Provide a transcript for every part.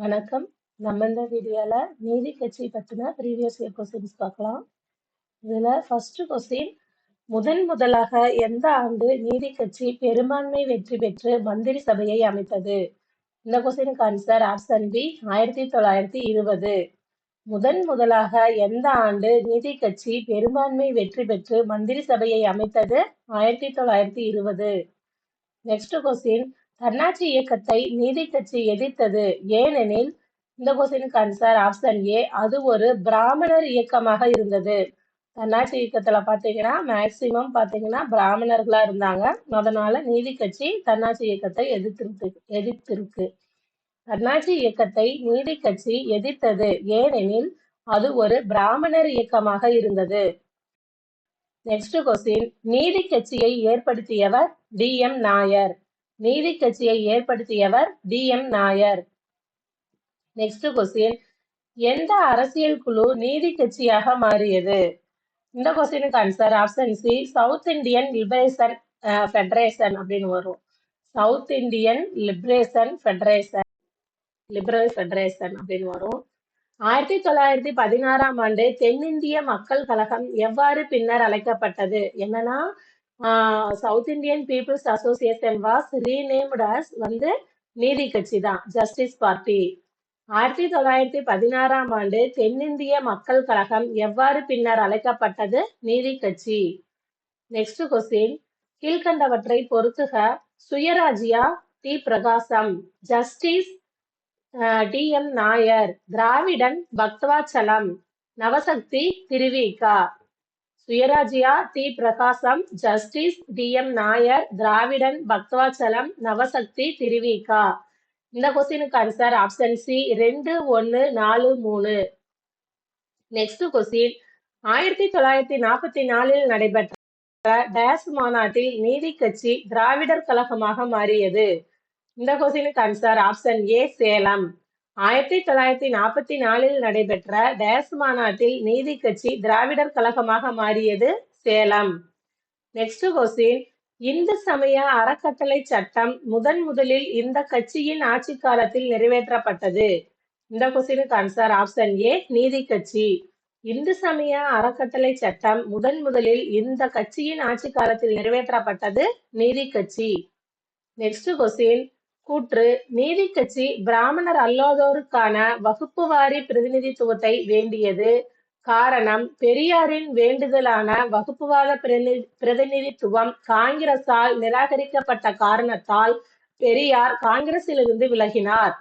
வணக்கம். நம்ம இந்த வீடியோவில் நீதி கட்சி பத்தின ப்ரீவியஸ் இயர் கொஸ்டின்ஸ் பார்க்கலாம். இதில் ஃபர்ஸ்ட் கொஸ்டின் முதன் முதலாக எந்த ஆண்டு நீதி கட்சி பெரும்பான்மை வெற்றி பெற்று மந்திரி சபையை அமைத்தது? இந்த கொஸ்டினுக்கு ஆன்சர் ஆப்ஷன் பி ஆயிரத்தி தொள்ளாயிரத்தி இருபது. முதன் முதலாக எந்த ஆண்டு நீதி கட்சி பெரும்பான்மை வெற்றி பெற்று மந்திரி சபையை அமைத்தது? ஆயிரத்தி தொள்ளாயிரத்தி இருபது. நெக்ஸ்ட் கொஸ்டின் தன்னாட்சி இயக்கத்தை நீதி கட்சி எதிர்த்தது. ஏனெனில் இந்த கொஸ்டினுக்கு ஆன்சர் ஆப்ஷன் ஏ அது ஒரு பிராமணர் இயக்கமாக இருந்தது. தன்னாட்சி இயக்கத்துல பாத்தீங்கன்னா மேக்சிமம் பாத்தீங்கன்னா பிராமணர்களா இருந்தாங்க. அதனால நீதி கட்சி தன்னாட்சி இயக்கத்தை எதிர்த்திருக்கு எதிர்த்திருக்கு. தன்னாட்சி இயக்கத்தை நீதி கட்சி எதிர்த்தது. ஏனெனில் அது ஒரு பிராமணர் இயக்கமாக இருந்தது. நெக்ஸ்ட் கொஸ்டின் நீதி கட்சியை ஏற்படுத்தியவர் டி எம் நாயர். நீதி கட்சியை ஏற்படுத்தியவர் T M Nair. Next question எந்த அரசியல் குழு நீதி கட்சியாக மாறியது? இந்த கொஸ்டினுக்கு answer option C South Indian Liberation Federation அப்படின்னு வரும். South Indian Liberation Federation liberal federation அப்படின்னு வரும். ஆயிரத்தி தொள்ளாயிரத்தி பதினாறாம் ஆண்டு தென்னிந்திய மக்கள் கழகம் எவ்வாறு பின்னர் அழைக்கப்பட்டது? என்னன்னா South Indian People's Association was renamed as வந்து நீதி கட்சி தான் ஜஸ்டிஸ் பார்ட்டி ஆயிரத்தி தொள்ளாயிரத்தி பதினாறாம் ஆண்டு தென்னிந்திய மக்கள் கழகம் எவ்வாறு பின்னர் அழைக்கப்பட்டது? நீதி கட்சி. நெக்ஸ்ட் கொஸ்டின் கீழ்கண்டவற்றை பொறுத்துக. Swarajya T. Prakasam. Justice T. M. Nair. Dravidan Bhaktavatsalam Navasakthi Thiruvika. Swarajya T Prakasam justice T. M. Nair Dravidan Bhaktavatsalam Navasakthi Thiruvika. இந்த கொஸ்டினுக்கு ஆன்சர் ஆப்ஷன் சி ரெண்டு ஒன்னு நாலு மூணு. நெக்ஸ்ட் கொஸ்டின் ஆயிரத்தி தொள்ளாயிரத்தி நாற்பத்தி நாலில் நடைபெற்ற டேஸ் மாநாட்டில் நீதி கட்சி திராவிடர் கழகமாக மாறியது. இந்த கொஸ்டினுக்கு ஆன்சர் ஆப்ஷன் ஏ சேலம். ஆயிரத்தி தொள்ளாயிரத்தி நாற்பத்தி நாலில் நடைபெற்ற டேஸ் மாநாட்டில் நீதி கட்சி திராவிடர் கழகமாக மாறியது சேலம். நெக்ஸ்ட் கொஸ்டின் இந்து சமய அறக்கட்டளை சட்டம் முதன் முதலில் இந்த கட்சியின் ஆட்சி காலத்தில் நிறைவேற்றப்பட்டது. இந்த கொஸ்டினுக்கு ஆன்சர் ஆப்ஷன் ஏ நீதி கட்சி. இந்து சமய அறக்கட்டளை சட்டம் முதன் முதலில் இந்த கட்சியின் ஆட்சி காலத்தில் நிறைவேற்றப்பட்டது நீதி கட்சி. நெக்ஸ்ட் கொஸ்டின் கூற்று நீதி கட்சி பிராமணர் அல்லாதோருக்கான வகுப்புவாரி பிரதிநிதித்துவத்தை வேண்டியது. காரணம் பெரியாரின் வேண்டுதலான வகுப்புவாத பிரதிநிதித்துவம் காங்கிரசால் நிராகரிக்கப்பட்ட காரணத்தால் பெரியார் காங்கிரசிலிருந்து விலகினார்.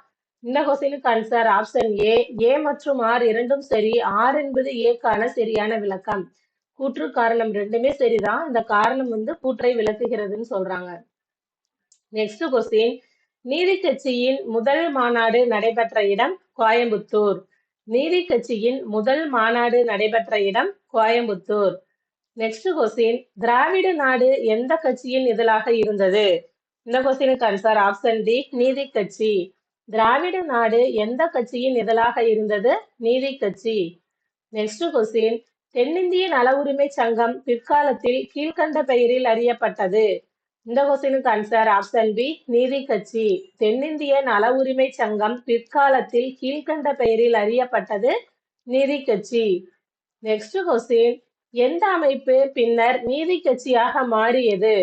இந்த கொஸ்டினுக்கு ஆன்சர் ஆப்ஷன் ஏ ஏ மற்றும் ஆர் இரண்டும் சரி ஆர் என்பது ஏக்கான சரியான விளக்கம். கூற்று காரணம் ரெண்டுமே சரிதான் இந்த காரணம் வந்து கூற்றை விளக்குகிறதுன்னு சொல்றாங்க. நெக்ஸ்ட் கொஸ்டின் நீதி கட்சியின் முதல் மாநாடு நடைபெற்ற இடம் கோயம்புத்தூர். நீதி கட்சியின் முதல் மாநாடு நடைபெற்ற இடம் கோயம்புத்தூர். நெக்ஸ்ட் கொஸ்டின் திராவிட நாடு எந்த கட்சியின் இதழாக இருந்தது? இந்த கொஸ்டினுக்கு ஆன்சர் ஆப்ஷன் டி நீதி கட்சி. திராவிட நாடு எந்த கட்சியின் இதழாக இருந்தது? நீதி கட்சி. நெக்ஸ்ட் கொஸ்டின் தென்னிந்திய நல உரிமை சங்கம் பிற்காலத்தில் கீழ்கண்ட பெயரில் அறியப்பட்டது. இந்த கொஸ்டினுக்கு ஆன்சர் ஆப்ஷன் பி நீதி கட்சி. தென்னிந்திய நல உரிமை சங்கம் பிற்காலத்தில் கீழ்கண்ட பெயரில் அறியப்பட்டது நீதி கட்சி. நெக்ஸ்ட் கொஸ்டின் எந்த அமைப்பு பின்னர் நீதி கட்சியாக மாறியது?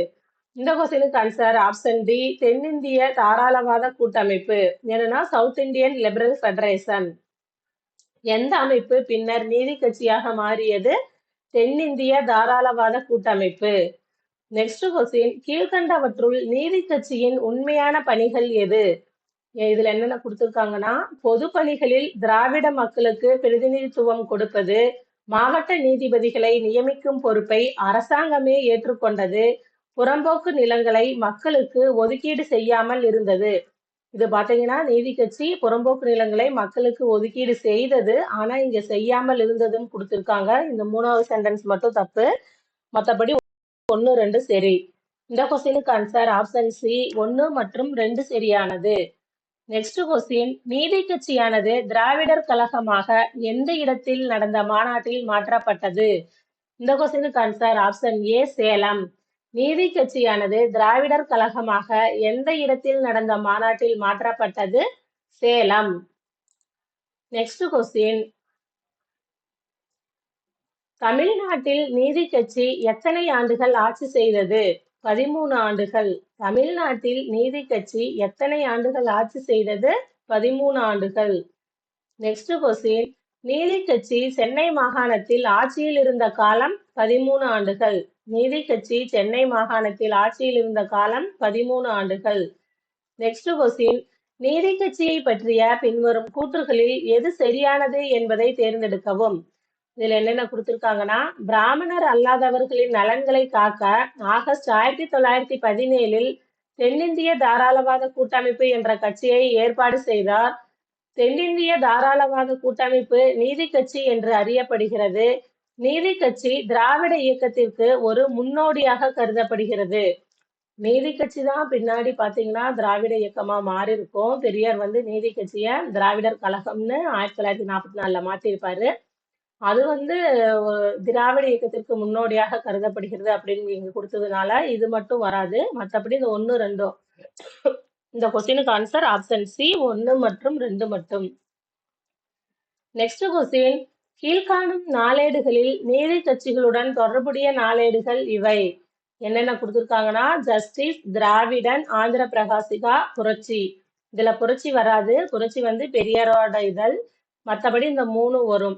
இந்த கொஸ்டினுக்கு ஆன்சர் ஆப்ஷன் டி தென்னிந்திய தாராளவாத கூட்டமைப்பு. என்னன்னா சவுத் இந்தியன் லிபரல் ஃபெடரேஷன் எந்த அமைப்பு பின்னர் நீதி கட்சியாக மாறியது? தென்னிந்திய தாராளவாத கூட்டமைப்பு. நெக்ஸ்ட் கொஸ்டின் கீழ்கண்டவற்றுள் நீதி கட்சியின் உண்மையான பணிகள் எது? இதுல என்னென்ன கொடுத்துருக்காங்கன்னா பொது பணிகளில் திராவிட மக்களுக்கு பிரதிநிதித்துவம் கொடுப்பது மாவட்ட நீதிபதிகளை நியமிக்கும் பொறுப்பை அரசாங்கமே ஏற்றுக்கொண்டது புறம்போக்கு நிலங்களை மக்களுக்கு ஒதுக்கீடு செய்யாமல் இருந்தது. இது பாத்தீங்கன்னா நீதி கட்சி புறம்போக்கு நிலங்களை மக்களுக்கு ஒதுக்கீடு செய்தது ஆனா இங்க செய்யாமல் இருந்ததுன்னு கொடுத்திருக்காங்க. இந்த மூணாவது சென்டென்ஸ் மட்டும் தப்பு. மற்றபடி ஒன்று ரெண்டு சரி. இந்த கொஸ்டினுக்கு ஆன்சர் ஆப்ஷன் சி ஒன்று மற்றும் ரெண்டு சரியானது. நெக்ஸ்ட் கொஸ்டின் நீதி கட்சியானது திராவிடர் கழகமாக எந்த இடத்தில் நடந்த மாநாட்டில் மாற்றப்பட்டது? இந்த கொஸ்டினுக்கு ஆன்சர் ஆப்ஷன் ஏ சேலம். நீதி கட்சியானது திராவிடர் கழகமாக எந்த இடத்தில் நடந்த மாநாட்டில் மாற்றப்பட்டது? சேலம். நெக்ஸ்ட் கொஸ்டின் தமிழ்நாட்டில் நீதி கட்சி எத்தனை ஆண்டுகள் ஆட்சி செய்தது? பதிமூணு ஆண்டுகள். தமிழ்நாட்டில் நீதி கட்சி எத்தனை ஆண்டுகள் ஆட்சி செய்தது? பதிமூணு ஆண்டுகள். நெக்ஸ்ட் கொஸ்டின் நீதி கட்சி சென்னை மாகாணத்தில் ஆட்சியில் இருந்த காலம் பதிமூணு ஆண்டுகள். நீதி கட்சி சென்னை மாகாணத்தில் ஆட்சியில் இருந்த காலம் பதிமூணு ஆண்டுகள். நெக்ஸ்ட் கொஸ்டின் நீதி கட்சியை பற்றிய பின்வரும் கூற்றுகளில் எது சரியானது என்பதை தேர்ந்தெடுக்கவும். இதுல என்னென்ன கொடுத்துருக்காங்கன்னா பிராமணர் அல்லாதவர்களின் நலன்களை காக்க ஆகஸ்ட் ஆயிரத்தி தொள்ளாயிரத்தி பதினேழில் தென்னிந்திய தாராளவாத கூட்டமைப்பு என்ற கட்சியை ஏற்பாடு செய்தார். தென்னிந்திய தாராளவாத கூட்டமைப்பு நீதி கட்சி என்று அறியப்படுகிறது. நீதி கட்சி திராவிட இயக்கத்திற்கு ஒரு முன்னோடியாக கருதப்படுகிறது. நீதி கட்சி தான் பின்னாடி பாத்தீங்கன்னா திராவிட இயக்கமா மாறி இருக்கும் பெரியார் வந்து நீதி கட்சிய திராவிடர் கழகம்னு ஆயிரத்தி தொள்ளாயிரத்தி நாற்பத்தி நாலுல மாத்திருப்பாரு. அது வந்து திராவிட இயக்கத்திற்கு முன்னோடியாக கருதப்படுகிறது அப்படின்னு இங்க கொடுத்ததுனால இது மட்டும் வராது. மற்றபடி இந்த ஒன்று ரெண்டும் இந்த கொஸ்டினுக்கு ஆன்சர் ஆப்ஷன் சி ஒன்று மற்றும் ரெண்டு மட்டும். நெக்ஸ்ட் கொஸ்டின் கீழ்காணும் நாளேடுகளில் நீதி கட்சிகளுடன் தொடர்புடைய நாளேடுகள் இவை. என்னென்ன கொடுத்துருக்காங்கன்னா ஜஸ்டிஸ் திராவிடன் ஆந்திர பிரகாசிகா புரட்சி. இதுல புரட்சி வராது. புரட்சி வந்து பெரியாரோட இதழ். மற்றபடி இந்த மூணு வரும்.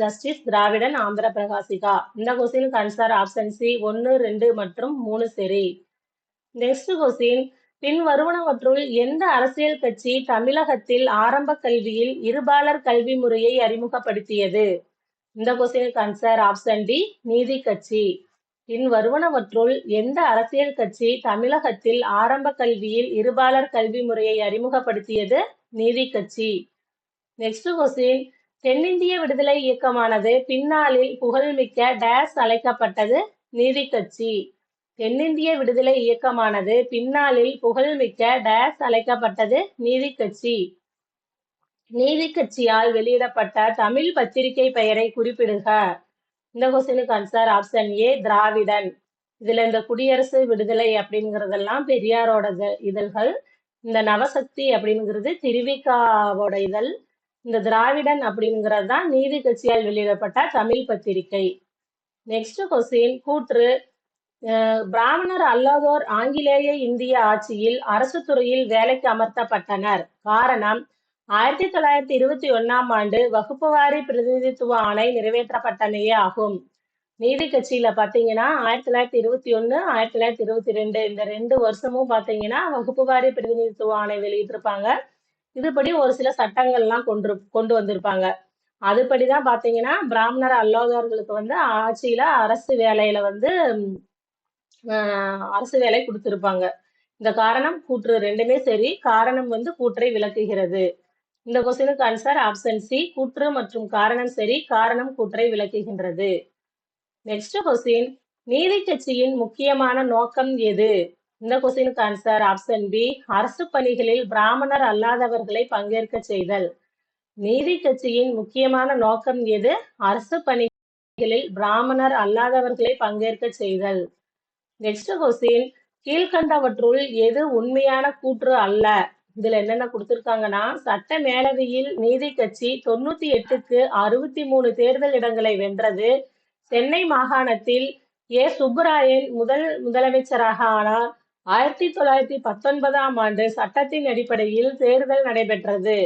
ஜஸ்டிஸ் திராவிடன் ஆந்திர பிரகாசிகா. இந்த கொஸ்டினுக்கு ஆன்சர் ஆப்ஷன் சி ஒன்று ரெண்டு மற்றும் மூணு சரி. நெக்ஸ்ட் கொஸ்டின் பின் வருவனவற்றுள் எந்த அரசியல் கட்சி தமிழகத்தில் ஆரம்ப கல்வியில் இருபாலர் கல்வி முறையை அறிமுகப்படுத்தியது? இந்த கொஸ்டினுக்கு ஆன்சர் ஆப்ஷன் டி நீதி கட்சி. பின் வருவனவற்றுள் எந்த அரசியல் கட்சி தமிழகத்தில் ஆரம்ப கல்வியில் இருபாலர் கல்வி முறையை அறிமுகப்படுத்தியது? நீதி கட்சி. Next question. தென்னிந்திய விடுதலை இயக்கமானது பின்னாளில் புகழ்மிக்க டேஸ் அழைக்கப்பட்டது நீதி கட்சி. தென்னிந்திய விடுதலை இயக்கமானது பின்னாளில் புகழ்மிக்க டேஸ் அழைக்கப்பட்டது நீதி கட்சி. நீதி கட்சியால் வெளியிடப்பட்ட தமிழ் பத்திரிகை பெயரை குறிப்பிடுக. இந்த கொஸ்டினுக்கு ஆன்சர் ஆப்ஷன் ஏ திராவிடன். இதுல இந்த குடியரசு விடுதலை அப்படிங்கறதெல்லாம் பெரியாரோட இத- இதழ்கள். இந்த நவசக்தி அப்படிங்கிறது திருவிக்காவோட இதழ். இந்த திராவிடன் அப்படிங்கிறது தான் நீதி கட்சியால் வெளியிடப்பட்ட தமிழ் பத்திரிகை. நெக்ஸ்ட் கொஸ்டின் கூற்று. அஹ், பிராமணர் அல்லாதோர் ஆங்கிலேய இந்திய ஆட்சியில் அரசு துறையில் வேலைக்கு அமர்த்தப்பட்டனர். காரணம் ஆயிரத்தி தொள்ளாயிரத்தி இருபத்தி ஒன்னாம் ஆண்டு வகுப்புவாரி பிரதிநிதித்துவ ஆணை நிறைவேற்றப்பட்டனையே ஆகும். நீதி கட்சியில பாத்தீங்கன்னா ஆயிரத்தி தொள்ளாயிரத்தி இருபத்தி ஒன்னு ஆயிரத்தி தொள்ளாயிரத்தி இருபத்தி ரெண்டு இந்த ரெண்டு வருஷமும் பாத்தீங்கன்னா வகுப்புவாரி பிரதிநிதித்துவ ஆணை வெளியிட்டிருப்பாங்க. இதுபடி ஒரு சில சட்டங்கள்லாம் கொண்டு கொண்டு வந்திருப்பாங்க. அதுபடிதான் பாத்தீங்கன்னா பிராமணர் அல்லாதவர்களுக்கு வந்து ஆட்சியில அரசு வேலையில வந்து அரசு வேலை கொடுத்திருப்பாங்க. இந்த காரணம் கூற்று ரெண்டுமே சரி. காரணம் வந்து கூற்றை விளக்குகிறது. இந்த கொஸ்டினுக்கு ஆன்சர் ஆப்ஷன் சி கூற்று மற்றும் காரணம் சரி. காரணம் கூற்றை விளக்குகின்றது. நெக்ஸ்ட் கொஸ்டின் நீதி கட்சியின் முக்கியமான நோக்கம் எது? இந்த கொஸ்டினுக்கு ஆன்சர் ஆப்ஷன் பி அரசு பணிகளில் பிராமணர் அல்லாதவர்களை பங்கேற்க செய்தல். நீதி கட்சியின் முக்கியமான நோக்கம் எது? அரசு பணிகளில் பிராமணர் அல்லாதவர்களை பங்கேற்க செய்தல். நெக்ஸ்ட் கொஸ்டின் கீழ்கண்டவற்றுள் எது உண்மையான கூற்று அல்ல? இதுல என்னென்ன கொடுத்துருக்காங்கன்னா சட்ட மேலவையில் நீதி கட்சி தொண்ணூத்தி எட்டுக்கு அறுபத்தி மூணு தேர்தல் இடங்களை வென்றது. சென்னை மாகாணத்தில் ஏ. சுப்புராயன் முதல் முதலமைச்சராக ஆனார். ஆயிரத்தி தொள்ளாயிரத்தி பத்தொன்பதாம் ஆண்டு சட்டத்தின் அடிப்படையில் தேர்தல் நடைபெற்றது.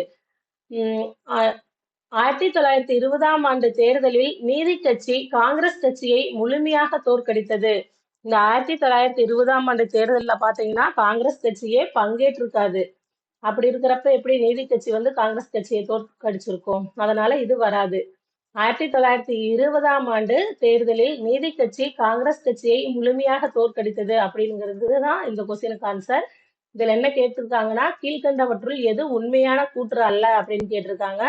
உம் ஆயிரத்தி தொள்ளாயிரத்தி இருபதாம் ஆண்டு தேர்தலில் நீதி கட்சி காங்கிரஸ் கட்சியை முழுமையாக தோற்கடித்தது. இந்த ஆயிரத்தி தொள்ளாயிரத்தி இருபதாம் ஆண்டு தேர்தலில் பார்த்தீங்கன்னா காங்கிரஸ் கட்சியே பங்கேற்றிருக்காது. அப்படி இருக்கிறப்ப எப்படி நீதி கட்சி வந்து காங்கிரஸ் கட்சியை தோற்கடிச்சிருக்கோம்? அதனால இது வராது. ஆயிரத்தி தொள்ளாயிரத்தி இருபதாம் ஆண்டு தேர்தலில் நீதி கட்சி காங்கிரஸ் கட்சியை முழுமையாக தோற்கடித்தது அப்படிங்கிறது தான் இந்த கொஸ்டினுக்கு ஆன்சர் இதுல என்ன கேட்டிருக்காங்கன்னா கீழ்கண்டவற்றுள் எது உண்மையான கூற்று அல்ல அப்படின்னு கேட்டிருக்காங்க.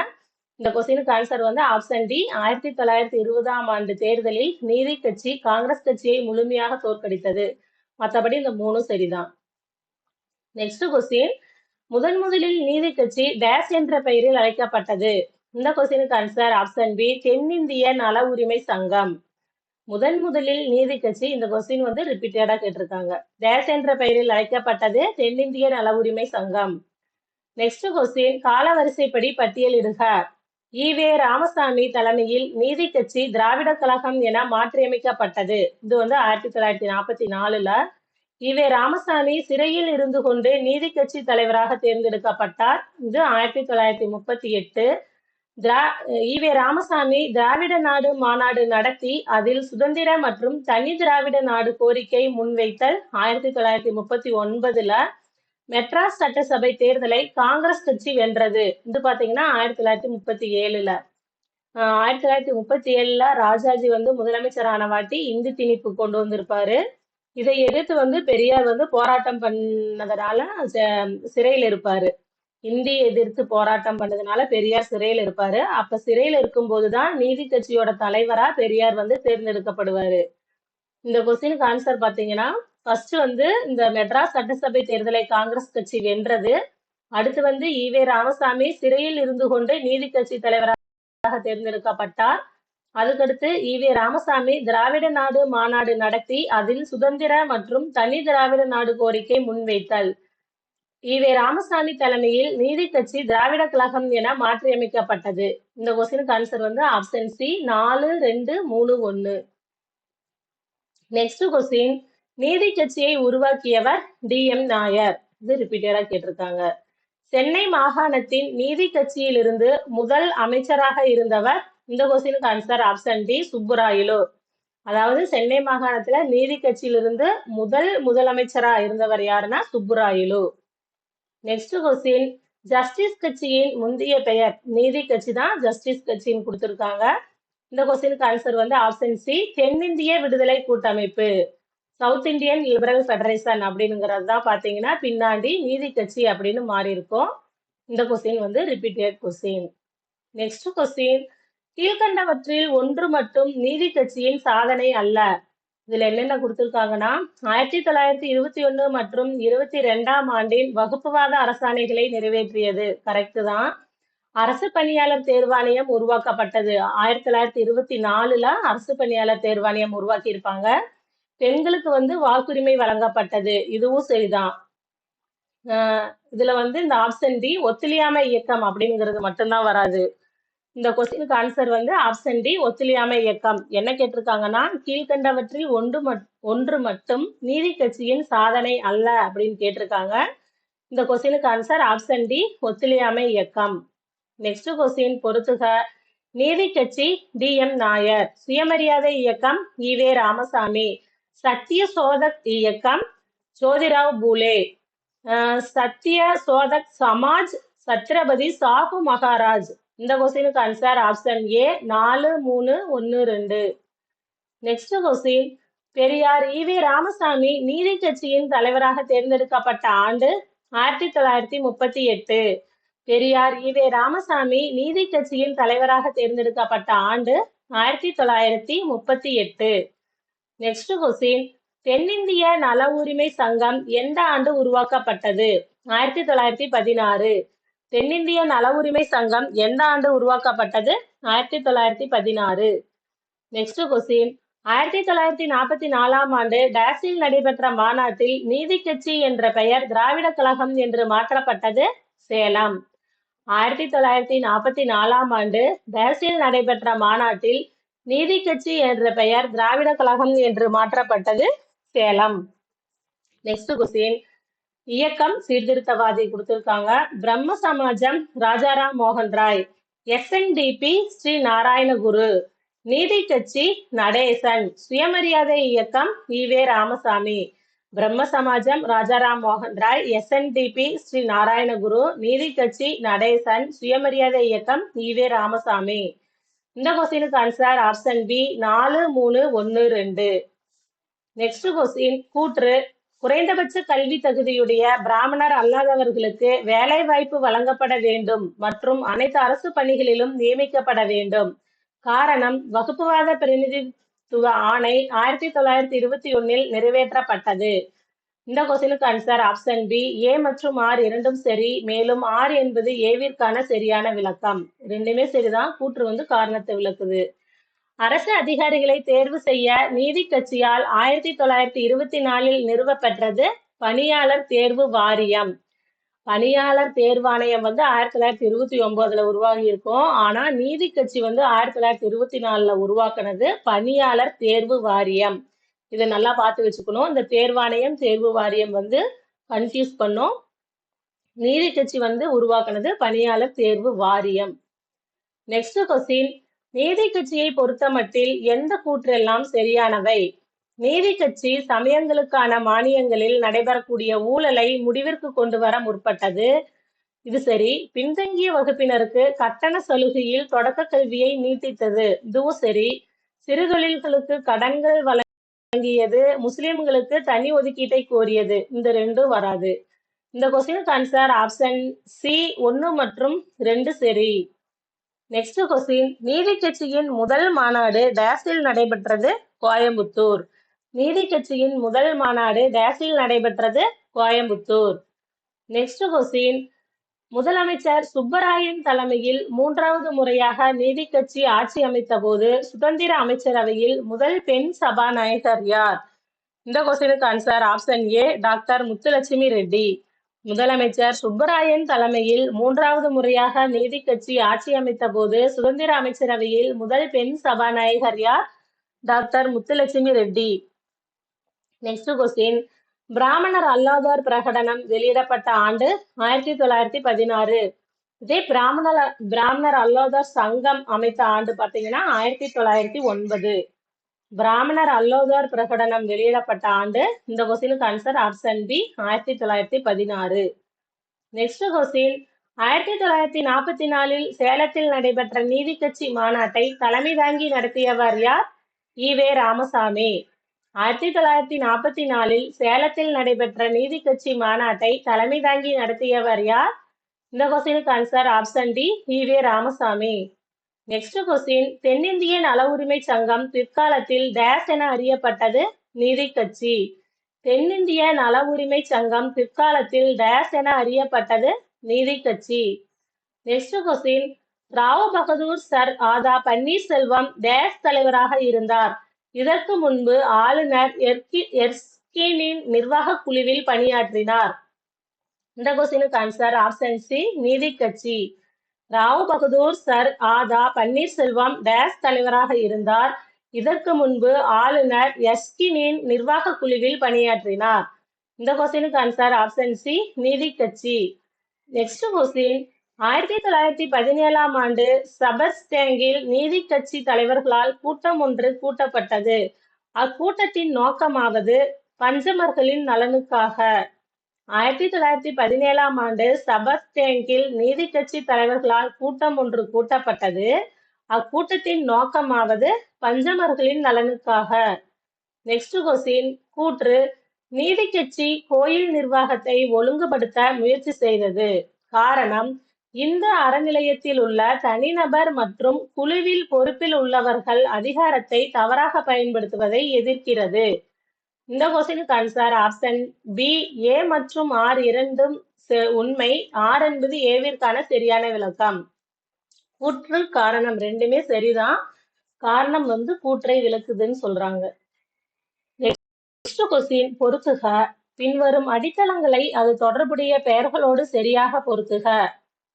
இந்த கொஸ்டினுக்கு ஆன்சர் வந்து ஆப்ஷன் டி ஆயிரத்தி தொள்ளாயிரத்தி இருபதாம் ஆண்டு தேர்தலில் நீதி கட்சி காங்கிரஸ் கட்சியை முழுமையாக தோற்கடித்தது. மற்றபடி இந்த மூணும் சரிதான். நெக்ஸ்ட் கொஸ்டின் முதன் முதலில் நீதி கட்சி டேஷ் என்ற பெயரில் அழைக்கப்பட்டது. இந்த கொஸ்டினுக்கு ஆன்சர் ஆப்ஷன் பி தென்னிந்திய நல உரிமை சங்கம். முதன் முதலில் நீதி கட்சி இந்த கொஸ்டின் வந்து ரிப்பீட்டடா கேட்டிருக்காங்க. டேஷ் என்ற பெயரில் அழைக்கப்பட்டது தென்னிந்திய நல உரிமை சங்கம். நெக்ஸ்ட் கொஸ்டின் காலவரிசைப்படி பட்டியலிடுக. ஈவே ராமசாமி தலைமையில் நீதி கட்சி திராவிட கழகம் என மாற்றியமைக்கப்பட்டது. இது வந்து ஆயிரத்தி தொள்ளாயிரத்தி நாற்பத்தி நாலுல ஈவே ராமசாமி சிறையில் இருந்து கொண்டு நீதி கட்சி தலைவராக தேர்ந்தெடுக்கப்பட்டார். இது ஆயிரத்தி தொள்ளாயிரத்தி முப்பத்தி எட்டு. திரா ஈவே ராமசாமி திராவிட நாடு மாநாடு நடத்தி அதில் சுதந்திர மற்றும் தனி திராவிட நாடு கோரிக்கை முன்வைத்தல் ஆயிரத்தி தொள்ளாயிரத்தி முப்பத்தி ஒன்பதுல மெட்ராஸ் சட்டசபை தேர்தலை காங்கிரஸ் கட்சி வென்றது. இது பாத்தீங்கன்னா ஆயிரத்தி தொள்ளாயிரத்தி முப்பத்தி ஏழுல. ஆயிரத்தி தொள்ளாயிரத்தி முப்பத்தி ஏழுல ராஜாஜி வந்து முதலமைச்சரான வாட்டி இந்தி திணிப்பு கொண்டு வந்திருப்பாரு. இதை எதிர்த்து வந்து பெரியார் வந்து போராட்டம் பண்ணதனால ச- சிறையில் இருப்பாரு. இந்தி எதிர்த்து போராட்டம் பண்ணதுனால பெரியார் சிறையில் இருப்பாரு. அப்ப சிறையில் இருக்கும்போதுதான் நீதி கட்சியோட தலைவரா பெரியார் வந்து தேர்ந்தெடுக்கப்படுவாரு. இந்த கொஸ்டினுக்கு ஆன்சர் பாத்தீங்கன்னா ஃபர்ஸ்ட் வந்து இந்த மெட்ராஸ் சட்டசபை தேர்தலை காங்கிரஸ் கட்சி வென்றது. அடுத்து வந்து ஈவே ராமசாமி சிறையில் இருந்து கொண்டு நீதி கட்சி தலைவராக தேர்ந்தெடுக்கப்பட்டார். அதுக்கடுத்து ஈவே ராமசாமி திராவிட நாடு மாநாடு நடத்தி அதில் சுதந்திர மற்றும் தனி திராவிட நாடு கோரிக்கை முன்வைத்தல். ஈவே ராமசாமி தலைமையில் நீதி கட்சி திராவிட கழகம் என மாற்றியமைக்கப்பட்டது. இந்த கொஸ்டினுக்கு ஆன்சர் வந்து ஆப்ஷன் சி நாலு ரெண்டு மூணு ஒன்னு நெக்ஸ்ட் கொஸ்டின் நீதி கட்சியை உருவாக்கியவர் டி எம் நாயர். இது ரிப்பீட்டடா கேட்டிருக்காங்க. சென்னை மாகாணத்தின் நீதி கட்சியிலிருந்து முதல் அமைச்சராக இருந்தவர் இந்த கொஸ்டினுக்கு ஆன்சர் ஆப்ஷன் டி சுப்புராயலு அதாவது சென்னை மாகாணத்துல நீதி கட்சியிலிருந்து முதல் முதலமைச்சரா இருந்தவர் யாருன்னா சுப்புராயலு நெக்ஸ்ட் கொஸ்டின் ஜஸ்டிஸ் கட்சியின் முந்தைய பெயர் நீதி கட்சி தான் ஜஸ்டிஸ் கட்சின்னு கொடுத்துருக்காங்க. இந்த கொஸ்டினுக்கு ஆன்சர் வந்து ஆப்ஷன் சி தென்னிந்திய விடுதலை கூட்டமைப்பு. சவுத் இந்தியன் லிபரல் ஃபெடரேஷன் அப்படிங்கிறது தான் பார்த்தீங்கன்னா பின்னாடி நீதி கட்சி அப்படின்னு மாறி இருக்கும். இந்த கொஸ்டின் வந்து ரிப்பீட்டட் கொஸ்டின் நெக்ஸ்ட் கொஸ்டின் கீழ்கண்டவற்றில் ஒன்று மட்டும் நீதி கட்சியின் சாதனை அல்ல. இதுல என்னென்ன கொடுத்திருக்காங்கன்னா ஆயிரத்தி தொள்ளாயிரத்தி இருபத்தி ஒண்ணு மற்றும் இருபத்தி ரெண்டாம் ஆண்டின் வகுப்புவாத அரசாணைகளை நிறைவேற்றியது. கரெக்ட் தான். அரசு பணியாளர் தேர்வாணையம் உருவாக்கப்பட்டது. ஆயிரத்தி தொள்ளாயிரத்தி இருபத்தி நாலுல அரசு பணியாளர் தேர்வாணையம் உருவாக்கி இருப்பாங்க பெண்களுக்கு வந்து வாக்குரிமை வழங்கப்பட்டது. இதுவும் சரிதான். ஆஹ் இதுல வந்து இந்த ஆப்ஷன் டி ஒத்துழையாமை இயக்கம் அப்படிங்கிறது மட்டும்தான் வராது. இந்த கொஸ்டினுக்கு ஆன்சர் வந்து ஆப்ஷன் டி ஒத்துழையாமை இயக்கம். என்ன கேட்டிருக்காங்கன்னா கீழ்கண்டவற்றில் ஒன்று மட்- ஒன்று மட்டும் நீதி கட்சியின் சாதனை அல்ல அப்படின்னு கேட்டிருக்காங்க. இந்த கொஸ்டினுக்கு ஆன்சர் ஆப்ஷன் டி ஒத்துழையாமை இயக்கம். நெக்ஸ்ட் கொஸ்டின் பொறுத்துக. நீதி கட்சி டி எம் நாயர். சுயமரியாதை இயக்கம் ஈவே ராமசாமி. சத்திய சோதக் இயக்கம் ஜோதிராவ் பூலே. சத்திய சோதக் சமாஜ் சத்ரபதி சாகு மகாராஜ். இந்த கொஸ்டினுக்கு ஆன்சர் ஆப்ஷன் ஏ நாலு மூணு ஒன்னு ரெண்டு. Next question Periyar E V Ramasamy நீதி கட்சியின் தலைவராக தேர்ந்தெடுக்கப்பட்ட ஆண்டு ஆயிரத்தி தொள்ளாயிரத்தி முப்பத்தி எட்டு. பெரியார் ஈவே ராமசாமி நீதி கட்சியின் தலைவராக தேர்ந்தெடுக்கப்பட்ட ஆண்டு ஆயிரத்தி தொள்ளாயிரத்தி முப்பத்தி எட்டு. நெக்ஸ்ட் கொஸ்டின் தென்னிந்திய நல உரிமை சங்கம் எந்த ஆண்டு உருவாக்கப்பட்டது? ஆயிரத்தி தொள்ளாயிரத்தி பதினாறு. தென்னிந்திய நல உரிமை சங்கம் எந்த ஆண்டு உருவாக்கப்பட்டது? ஆயிரத்தி தொள்ளாயிரத்தி பதினாறு. நெக்ஸ்ட் கொஸ்டின் ஆயிரத்தி தொள்ளாயிரத்தி நாற்பத்தி நாலாம் ஆண்டு டேஸில் நடைபெற்ற மாநாட்டில் நீதி கட்சி என்ற பெயர் திராவிட கழகம் என்று மாற்றப்பட்டது. சேலம். ஆயிரத்தி தொள்ளாயிரத்தி நாற்பத்தி நாலாம் ஆண்டு டேஸில் நடைபெற்ற மாநாட்டில் நீதி கட்சி என்ற பெயர் திராவிட கழகம் என்று மாற்றப்பட்டது. சேலம். நெக்ஸ்ட் கொஸ்டின் இயக்கம் சீர்திருத்தவாதி கொடுத்திருக்காங்க. பிரம்ம சமாஜம் ராஜாராம் மோகன் ராய். எஸ்என்டிபி ஸ்ரீ நாராயணகுரு. நீதி கட்சி நடேசன். சுயமரியாதை இயக்கம் ஈவே ராமசாமி. பிரம்ம சமாஜம் ராஜாராம் மோகன் ராய். எஸ்என்டிபி ஸ்ரீ நாராயணகுரு. நீதி கட்சி நடேசன். சுயமரியாதை இயக்கம் ஈவே ராமசாமி. இந்த கொஸ்டினுக்கு ஆன்சர் ஆப்ஷன் பி நாலு மூணு ஒன்று ரெண்டு. நெக்ஸ்ட் கொஸ்டின் கூற்று. குறைந்தபட்ச கல்வி தகுதியுடைய பிராமணர் அல்லாதவர்களுக்கு வேலை வாய்ப்பு வழங்கப்பட வேண்டும் மற்றும் அனைத்து அரசு பணிகளிலும் நியமிக்கப்பட வேண்டும். காரணம் வகுப்புவாத பிரதிநிதித்துவ ஆணை ஆயிரத்தி தொள்ளாயிரத்தி இருபத்தி ஒன்னில் நிறைவேற்றப்பட்டது. இந்த கொஸ்டினுக்கு ஆன்சர் ஆப்ஷன் பி ஏ மற்றும் ஆர் இரண்டும் சரி மேலும் ஆர் என்பது ஏவிற்கான சரியான விளக்கம். ரெண்டுமே சரிதான் கூற்று வந்து காரணத்தை விளக்குது. அரசு அதிகாரிகளை தேர்வு செய்ய நீதி கட்சியால் ஆயிரத்தி தொள்ளாயிரத்தி இருபத்தி நாலில் நிறுவப்பெற்றது பணியாளர் தேர்வு வாரியம். பணியாளர் தேர்வாணையம் வந்து ஆயிரத்தி தொள்ளாயிரத்தி இருபத்தி ஒன்பதுல உருவாகி இருக்கும் ஆனா நீதி கட்சி வந்து ஆயிரத்தி தொள்ளாயிரத்தி இருபத்தி நாலுல உருவாக்குனது பணியாளர் தேர்வு வாரியம். இதை நல்லா பார்த்து வச்சுக்கணும். இந்த தேர்வாணையம் தேர்வு வாரியம் வந்து கன்ஃபியூஸ் பண்ணும். நீதி கட்சி வந்து உருவாக்குனது பணியாளர் தேர்வு வாரியம். நெக்ஸ்ட் கொஸ்டின் நீதி கட்சியை பொறுத்தமட்டில் எந்த கூற்றெல்லாம் சரியானவை? நீதி கட்சி சமயங்களுக்கான மானியங்களில் நடைபெறக்கூடிய ஊழலை முடிவிற்கு கொண்டு வர முற்பட்டது. இது சரி பின்தங்கிய வகுப்பினருக்கு கட்டண சலுகையில் தொடக்க கல்வியை நீட்டித்தது. இதுவும் சரி சிறு தொழில்களுக்கு கடன்கள் வழங்கியது முஸ்லிம்களுக்கு தனி ஒதுக்கீட்டை கோரியது. இந்த ரெண்டும் வராது. இந்த கொஸ்டினுக்கு ஆன்சர் ஆப்ஷன் சி ஒன்று மற்றும் ரெண்டு சரி. நெக்ஸ்ட் கொஸ்டின் நீதி கட்சியின் முதல் மாநாடு டேஸில் நடைபெற்றது கோயம்புத்தூர். நீதி கட்சியின் முதல் மாநாடு டேஸில் நடைபெற்றது கோயம்புத்தூர். நெக்ஸ்ட் கொஸ்டின் முதலமைச்சர் சுப்பராயன் தலைமையில் மூன்றாவது முறையாக நீதி கட்சி ஆட்சி அமைத்த போது சுதந்திர அமைச்சரவையில் முதல் பெண் சபாநாயகர் யார்? இந்த கொஸ்டினுக்கு answer option A doctor Muthulakshmi Reddy. முதலமைச்சர் சுப்பராயன் தலைமையில் மூன்றாவது முறையாக நீதி கட்சி ஆட்சி அமைத்த போது சுதந்திர அமைச்சரவையில் முதல் பெண் சபாநாயகர் யார்? Doctor Muthulakshmi Reddy. Next question பிராமணர் அல்லாதார் பிரகடனம் வெளியிடப்பட்ட ஆண்டு ஆயிரத்தி தொள்ளாயிரத்தி பதினாறு. இதே பிராமணர் பிராமணர் அல்லாதார் சங்கம் அமைத்த ஆண்டு பார்த்தீங்கன்னா ஆயிரத்தி தொள்ளாயிரத்தி ஒன்பது. பிராமணர் அல்லோதார் பிரகடனம் வெளியிடப்பட்ட ஆண்டு இந்த கொஸ்டினுக்கு ஆன்சர் ஆப்ஷன் பி ஆயிரத்தி தொள்ளாயிரத்தி பதினாறு. நெக்ஸ்ட் கொஸ்டின் ஆயிரத்தி தொள்ளாயிரத்தி நாற்பத்தி நாலில் சேலத்தில் நடைபெற்ற நீதி கட்சி மாநாட்டை தலைமை தாங்கி நடத்தியவர் யார்? ஈவே ராமசாமி. ஆயிரத்தி தொள்ளாயிரத்தி நாற்பத்தி நாலில் சேலத்தில் நடைபெற்ற நீதி கட்சி மாநாட்டை தலைமை தாங்கி நடத்தியவர் யார்? இந்த கொஸ்டினுக்கு answer option D EV Ramasamy. Next question தென்னிந்திய நல உரிமை சங்கம் பிற்காலத்தில் டேஸ் என அறியப்பட்டது நீதி கட்சி. தென்னிந்திய நல உரிமை சங்கம் பிற்காலத்தில் டேஸ் என அறியப்பட்டது நீதி கட்சி. Next question Rao Bahadur sir ஆதா பன்னீர்செல்வம் டேஸ் தலைவராக இருந்தார். இதற்கு முன்பு ஆளுநர் எர்ஸ்கினின் நிர்வாக குழுவில் பணியாற்றினார். இந்த கொஸ்டினுக்கு ஆன்சர் ஆப்ஷன் சி நீதி கட்சி. ராவ் பகதூர் சர் ஆதா பன்னீர்செல்வம் டேஸ் தலைவராக இருந்தார். இதற்கு முன்பு ஆளுநர் எஸ்கினின் நிர்வாக குழுவில் பணியாற்றினார். இந்த கொஸ்டினுக்கு ஆன்சர் ஆப்ஷன் சி நீதி கட்சி. நெக்ஸ்ட் கொஸ்டின் ஆயிரத்தி தொள்ளாயிரத்தி பதினேழாம் ஆண்டு சபர்ஸ்டேங்கில் நீதி கட்சி தலைவர்களால் கூட்டம் ஒன்று கூட்டப்பட்டது. அக்கூட்டத்தின் நோக்கமாவது பஞ்சமர்களின் நலனுக்காக. ஆயிரத்தி தொள்ளாயிரத்தி பதினேழாம் ஆண்டு சபஸ்டேங்கில் நீதி கட்சி தலைவர்களால் கூட்டம் ஒன்று கூட்டப்பட்டது. அக்கூட்டத்தின் நோக்கமாவது பஞ்சமர்களின் நலனுக்காக. நெக்ஸ்ட் கொஸ்டின் கூற்று. நீதி கட்சி கோயில் நிர்வாகத்தை ஒழுங்குபடுத்த முயற்சி செய்தது. காரணம் இந்த அறநிலையத்தில் உள்ள தனிநபர் மற்றும் குழுவில் பொறுப்பில் உள்ளவர்கள் அதிகாரத்தை தவறாக பயன்படுத்துவதை எதிர்க்கிறது. இந்த கொஸ்டினுக்கு ஆன்சர் ஆப்ஷன் பி ஏ மற்றும் ஆர் இரண்டும் உண்மை. ஆர் என்பது ஏவிற்கான சரியான விளக்கம். கூற்று காரணம் ரெண்டுமே சரிதான். காரணம் வந்து கூற்றை விளக்குதுன்னு சொல்றாங்க. நெக்ஸ்ட் கொஸ்டின் பொருத்துக பின்வரும் அடித்தளங்களை அது தொடர்புடைய பெயர்களோடு சரியாக பொருத்துக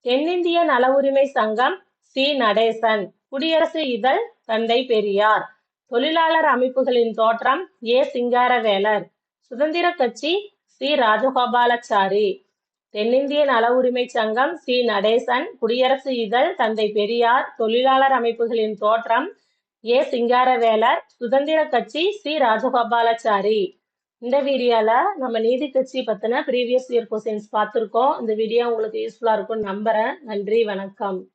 தென்னிந்திய நல உரிமை சங்கம் சி. நடேசன். குடியரசு இதழ் தந்தை பெரியார். தொழிலாளர் அமைப்புகளின் தோற்றம் ஏ. சிங்காரவேலர். சுதந்திர கட்சி சி. ராஜகோபாலாச்சாரி. தென்னிந்திய நல உரிமை சங்கம் சி. நடேசன். குடியரசு இதழ் தந்தை பெரியார். தொழிலாளர் அமைப்புகளின் தோற்றம் ஏ. சிங்காரவேலர். சுதந்திர கட்சி சி. ராஜகோபாலாச்சாரி. இந்த வீடியோல நம்ம நீதி கட்சி பத்தின ப்ரீவியஸ் இயர் கொஸ்டின்ஸ் பார்த்துருக்கோம். இந்த வீடியோ உங்களுக்கு யூஸ்ஃபுல்லா இருக்கும்னு நம்புறேன். நன்றி வணக்கம்.